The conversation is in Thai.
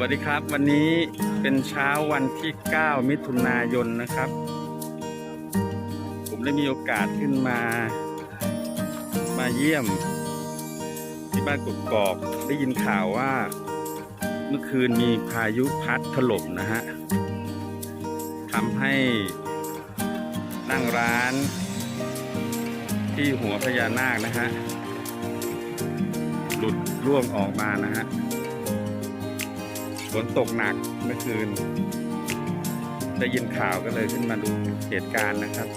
วัสดีครับ วันนี้เป็นเช้าวันที่ 9 มิถุนายนนะครับ ผมได้มีโอกาสขึ้นมา มาเยี่ยม ที่บ้านกกอกได้ยินข่าวว่า เมื่อคืนมีพายุพัดถล่มนะฮะทำให้นั่งร้านที่หัวพญานาคนะฮะ หลุดร่วงออกมานะฮะ ฝนตกหนักเมื่อคืน ได้ยินข่าวก็เลยขึ้นมาดูเหตุการณ์นะครับ